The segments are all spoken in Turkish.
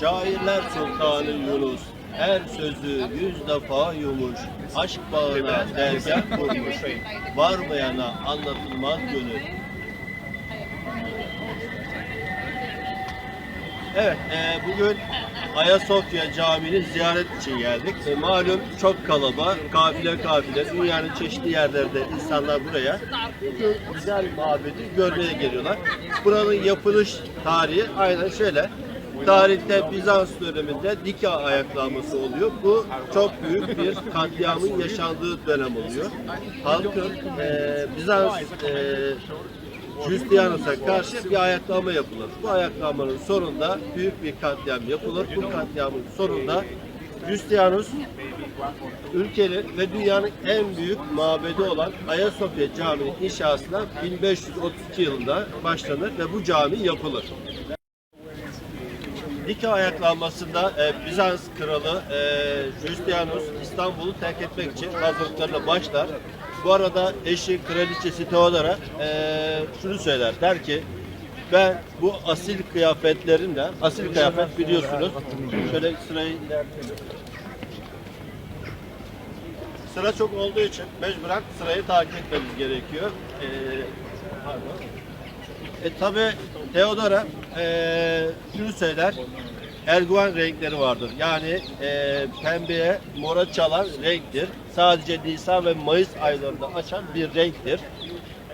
Şairler Sultanı Yunus her sözü yüz defa yumuş. Aşk bağına dergah kurmuş. Varmayana anlatılmaz gönül. Evet, e, bugün Ayasofya Camii'ni ziyaret için geldik. E, malum çok kalabalık, kafile kafile, dünyanın çeşitli yerlerinde insanlar buraya bu güzel mabedi görmeye geliyorlar. Buranın yapılış tarihi aynen şöyle. Tarihte Bizans döneminde Dika ayaklanması oluyor. Bu çok büyük bir katliamın yaşandığı dönem oluyor. Halkın e, Bizans e, Justianus'a karşı bir ayaklama yapılır. Bu ayaklamanın sonunda büyük bir katliam yapılır. Bu katliamın sonunda Justianus ülkenin ve dünyanın en büyük mabedi olan Ayasofya Camii'nin inşasına 1532 yılında başlanır ve bu cami yapılır. Dika ayaklanmasında e, Bizans kralı e, Justianus İstanbul'u terk etmek için hazırlıklarına başlar. Bu arada eşi kraliçesi Theodora e, şunu söyler. Der ki ben bu asil kıyafetlerimle, asil kıyafet biliyorsunuz. Şöyle sırayı. Sıra çok olduğu için mecburen sırayı takip etmemiz gerekiyor. E, pardon. E tabi Theodora e, şunu söyler. Erguvan renkleri vardır. Yani e, pembeye mora çalan renktir. Sadece Nisan ve Mayıs aylarında açan bir renktir.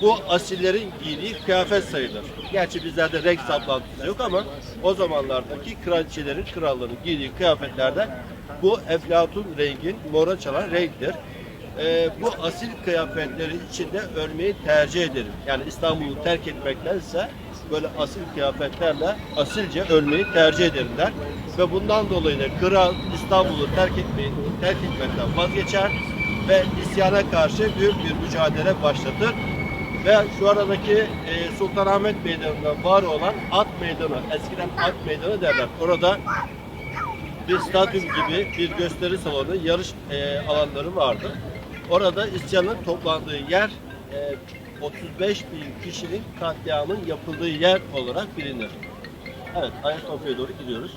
Bu asillerin giydiği kıyafet sayılır. Gerçi bizlerde renk saplantısı yok ama o zamanlardaki kraliçelerin, kralların giydiği kıyafetlerde bu eflatun rengin mora çalan renktir. Ee, bu asil kıyafetleri içinde ölmeyi tercih ederim. Yani İstanbul'u terk etmektense böyle asil kıyafetlerle asilce ölmeyi tercih ederim der. Ve bundan dolayı da kral İstanbul'u terk etmeyi terk etmekten vazgeçer ve isyana karşı büyük bir mücadele başlatır. Ve şu aradaki e, Sultanahmet Meydanı'nda var olan at meydanı, eskiden at meydanı derler. Orada bir stadyum gibi bir gösteri salonu, yarış e, alanları vardı. Orada isyanın toplandığı yer e, 35 bin kişinin katliamın yapıldığı yer olarak bilinir. Evet, Ayasofya'ya doğru gidiyoruz.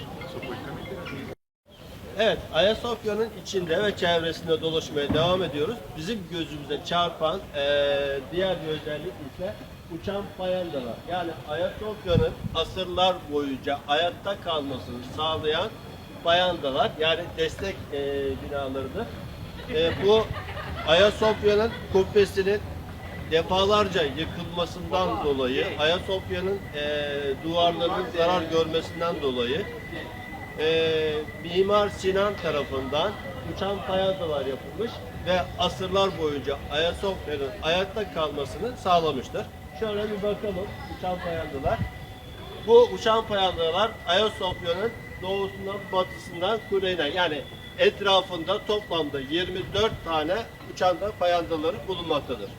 Evet, Ayasofya'nın içinde ve çevresinde dolaşmaya devam ediyoruz. Bizim gözümüze çarpan eee, diğer bir özellik ise uçan payandalar. Yani Ayasofya'nın asırlar boyunca ayakta kalmasını sağlayan payandalar yani destek eee binalarıdır. Bu Ayasofya'nın kubbesinin defalarca yıkılmasından dolayı, Ayasofya'nın eee duvarlarının zarar görmesinden dolayı e, Mimar Sinan tarafından uçan payandalar yapılmış ve asırlar boyunca Ayasofya'nın ayakta kalmasını sağlamıştır. Şöyle bir bakalım uçan payandalar. Bu uçan payandalar Ayasofya'nın doğusundan, batısından, kuzeyinden yani etrafında toplamda 24 tane uçan da payandaları bulunmaktadır.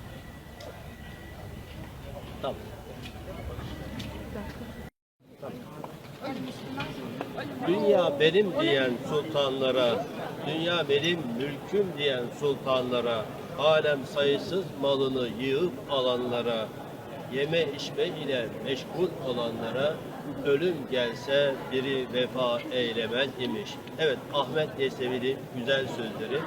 Dünya benim diyen sultanlara, dünya benim mülküm diyen sultanlara, alem sayısız malını yığıp alanlara, yeme içme ile meşgul olanlara, ölüm gelse biri vefa eylemez imiş. Evet Ahmet Yesevi'nin güzel sözleri.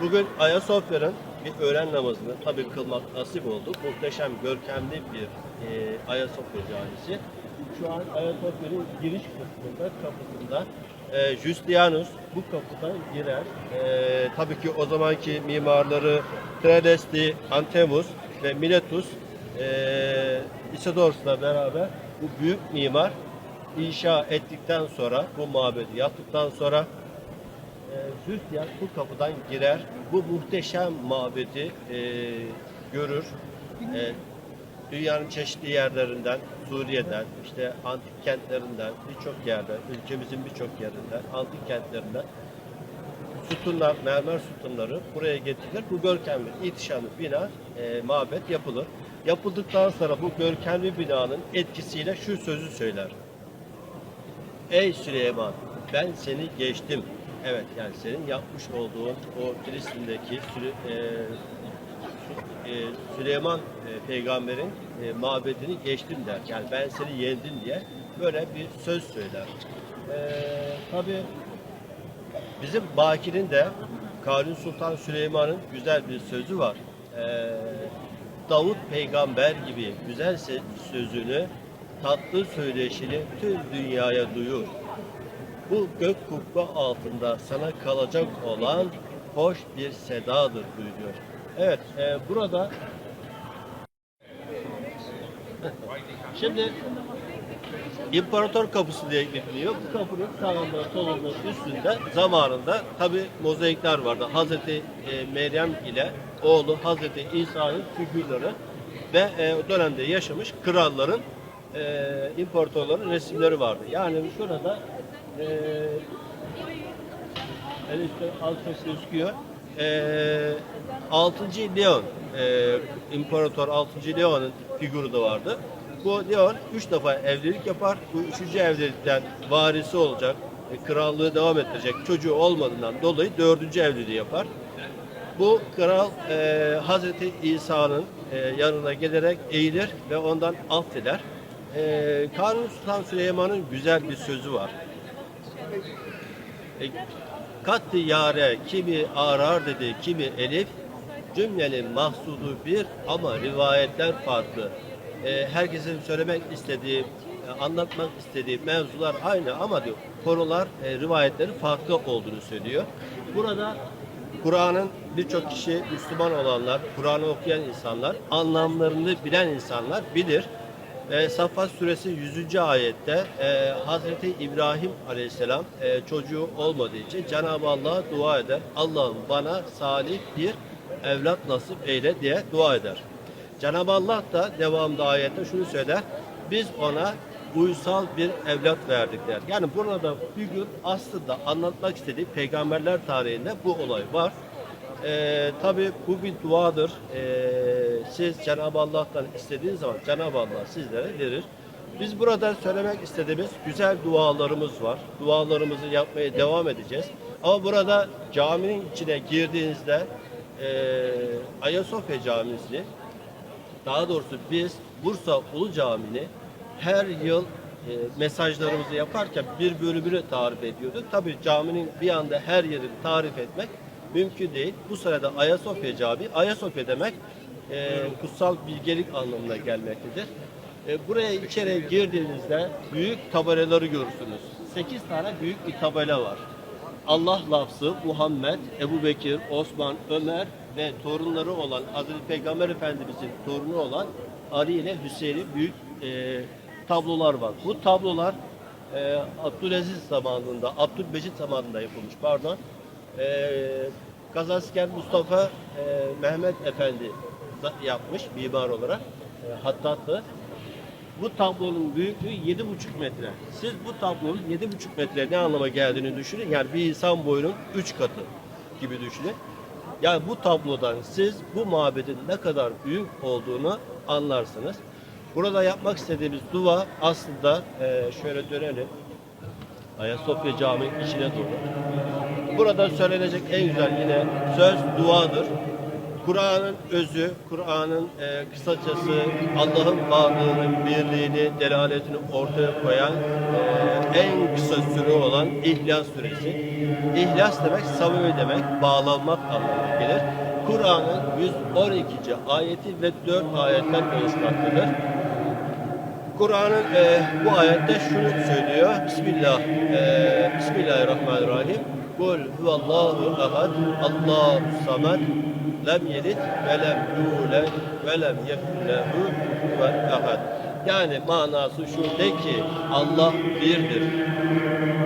Bugün Ayasofya'nın bir öğlen namazını tabii kılmak nasip oldu. Muhteşem, görkemli bir e, Ayasofya camisi. Şu an Ayasofya'nın giriş kısmında, kapısında e, Justianus bu kapıdan girer. E, tabii ki o zamanki mimarları Tredesti, Antemus ve Miletus e, Isidorus'la beraber bu büyük mimar inşa ettikten sonra, bu mabedi yaptıktan sonra e, Zülfiyar bu kapıdan girer. Bu muhteşem mabedi e, görür. E, dünyanın çeşitli yerlerinden, Suriye'den, işte antik kentlerinden, birçok yerden, ülkemizin birçok yerinden, antik kentlerinden sütunlar, mermer sütunları buraya getirilir. Bu görkemli, ihtişamlı bina, e, mabet yapılır. Yapıldıktan sonra bu görkemli binanın etkisiyle şu sözü söyler. Ey Süleyman ben seni geçtim. Evet yani senin yapmış olduğun o Filistin'deki Süley- e, e, Süleyman e, peygamberin e, mabedini geçtim der. Yani ben seni yendim diye böyle bir söz söyler. Ee, tabii bizim Bakir'in de Kanuni Sultan Süleyman'ın güzel bir sözü var. Ee, Davut peygamber gibi güzel sözünü, tatlı söyleşini tüm dünyaya duyur. Bu gök kubbe altında sana kalacak olan hoş bir sedadır buyuruyor. Evet, e, burada şimdi İmparator Kapısı diye biliniyor. Bu kapının sağında, solunda, üstünde zamanında tabi mozaikler vardı. Hazreti e, Meryem ile oğlu Hazreti İsa'nın figürleri ve e, o dönemde yaşamış kralların, e, imparatorların resimleri vardı. Yani şurada e, el üstü alt gözüküyor. E, 6. Leon, İmparator 6. Leon'un figürü de vardı. Bu Leon 3 defa evlilik yapar. Bu üçüncü evlilikten varisi olacak, e, krallığı devam ettirecek çocuğu olmadığından dolayı dördüncü evliliği yapar. Bu kral e, Hazreti İsa'nın e, yanına gelerek eğilir ve ondan affeder. E, Kanuni Sultan Süleyman'ın güzel bir sözü var. E, Kattı yare kimi arar dedi kimi elif cümlenin mahsudu bir ama rivayetler farklı. E, herkesin söylemek istediği, e, anlatmak istediği mevzular aynı ama diyor konular, e, rivayetleri farklı olduğunu söylüyor. Burada Kur'an'ın birçok kişi Müslüman olanlar, Kur'an'ı okuyan insanlar, anlamlarını bilen insanlar bilir. E, Saffat suresi 100. ayette e, Hazreti İbrahim aleyhisselam e, çocuğu olmadığı için Cenab-ı Allah'a dua eder. Allah'ım bana salih bir evlat nasip eyle diye dua eder. Cenab-ı Allah da devamında ayette şunu söyler. Biz ona uysal bir evlat verdik der. Yani burada figür aslında anlatmak istediği peygamberler tarihinde bu olay var. Ee, Tabi bu bir duadır. Ee, siz Cenab-ı Allah'tan istediğiniz zaman Cenab-ı Allah sizlere verir. Biz burada söylemek istediğimiz güzel dualarımız var. Dualarımızı yapmaya devam edeceğiz. Ama burada caminin içine girdiğinizde e, Ayasofya Camisi'ni daha doğrusu biz Bursa Ulu Camii'ni her yıl e, mesajlarımızı yaparken bir bölümünü tarif ediyorduk. Tabii caminin bir anda her yerini tarif etmek mümkün değil. Bu sırada Ayasofya Camii, Ayasofya demek e, kutsal bilgelik anlamına gelmektedir. E, buraya içeriye girdiğinizde büyük tabelaları görürsünüz. 8 tane büyük bir tabela var. Allah lafzı Muhammed, Ebu Bekir, Osman, Ömer ve torunları olan Hazreti Peygamber Efendimizin torunu olan Ali ile Hüseyin'in büyük e, tablolar var. Bu tablolar e, Abdülaziz zamanında, Abdülmecit zamanında yapılmış pardon. E, Kazasker Mustafa e, Mehmet Efendi yapmış mimar olarak. E, hattatlı. Bu tablonun büyüklüğü 7,5 metre. Siz bu tablonun 7,5 metre ne anlama geldiğini düşünün. Yani bir insan boyunun 3 katı gibi düşünün. Yani bu tablodan siz bu mabedin ne kadar büyük olduğunu anlarsınız. Burada yapmak istediğimiz dua aslında eee, şöyle dönelim. Ayasofya Camii içine doğru. Burada söylenecek en güzel yine söz duadır. Kur'an'ın özü, Kur'an'ın e, kısacası Allah'ın varlığını, birliğini, delaletini ortaya koyan e, en kısa süre olan İhlas Suresi. İhlas demek samimi demek, bağlanmak anlamına gelir. Kur'an'ın 112. ayeti ve 4 ayetten oluşmaktadır. Kur'an'ın e, bu ayette şunu söylüyor. Bismillah. E, Bismillahirrahmanirrahim. Kul huvallahu ahad. Allahu samad. Lem yelid ve lem yulad ve lem yekun lehu kufuven ahad. Yani manası şu de ki Allah birdir.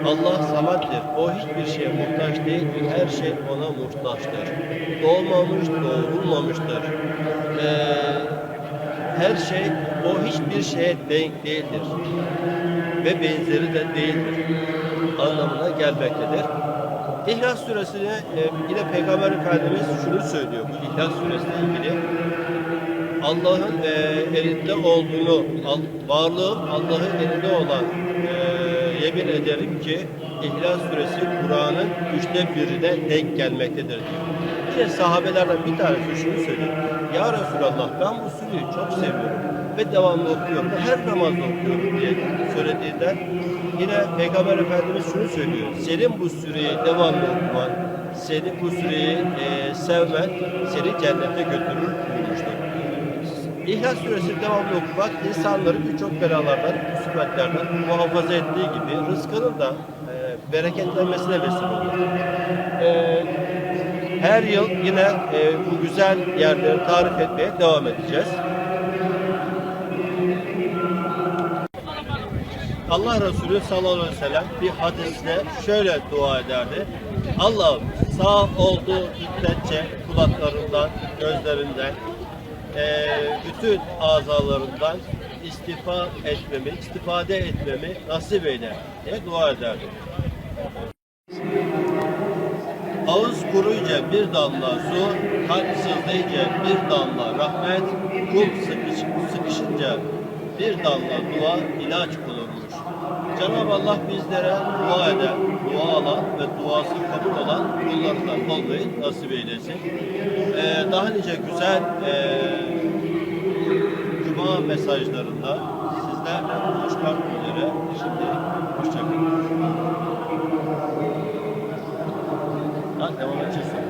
Allah samaddir. O hiçbir şeye muhtaç değildir. Her şey ona muhtaçtır. Doğmamış, doğrulmamıştır. Eee her şey o hiçbir şeye denk değildir. Ve benzeri de değildir. Anlamına gelmektedir. İhlas suresine e, yine Peygamber Efendimiz şunu söylüyor. Bu İhlas suresiyle ilgili Allah'ın e, elinde olduğunu, al- varlığın Allah'ın elinde olan e, yemin ederim ki İhlas suresi Kur'an'ın üçte birine denk gelmektedir diyor. Yine sahabelerden bir tanesi şunu söylüyor. Ya Resulallah ben bu sureyi çok seviyorum. Ve devamlı okuyorum. Her namazda okuyorum diye söylediğinden yine Peygamber Efendimiz şunu söylüyor. Senin bu süreyi devamlı okuman, senin bu süreyi e, sevmen seni cennete götürür buyurmuştur. İhlas Suresi devamlı okumak insanları birçok belalardan, musibetlerden muhafaza ettiği gibi rızkının da e, bereketlenmesine vesile olur. E, her yıl yine e, bu güzel yerleri tarif etmeye devam edeceğiz. Allah Resulü sallallahu aleyhi ve sellem bir hadiste şöyle dua ederdi. Allah'ım sağ olduğu müddetçe kulaklarından, gözlerinden, eee, bütün azalarından istifa etmemi, istifade etmemi nasip eyle diye dua ederdi. Ağız kuruyunca bir damla su, kalp sızlayınca bir damla rahmet, kul sıkış, sıkışınca bir damla dua ilaç bulunmuş. Cenab-ı Allah bizlere dua eden, dua alan ve duası kabul olan kullarından olmayı nasip eylesin. Ee, daha nice güzel e, cuma mesajlarında sizlerle buluşmak üzere. Şimdi hoşçakalın. Ha, devam edeceğiz.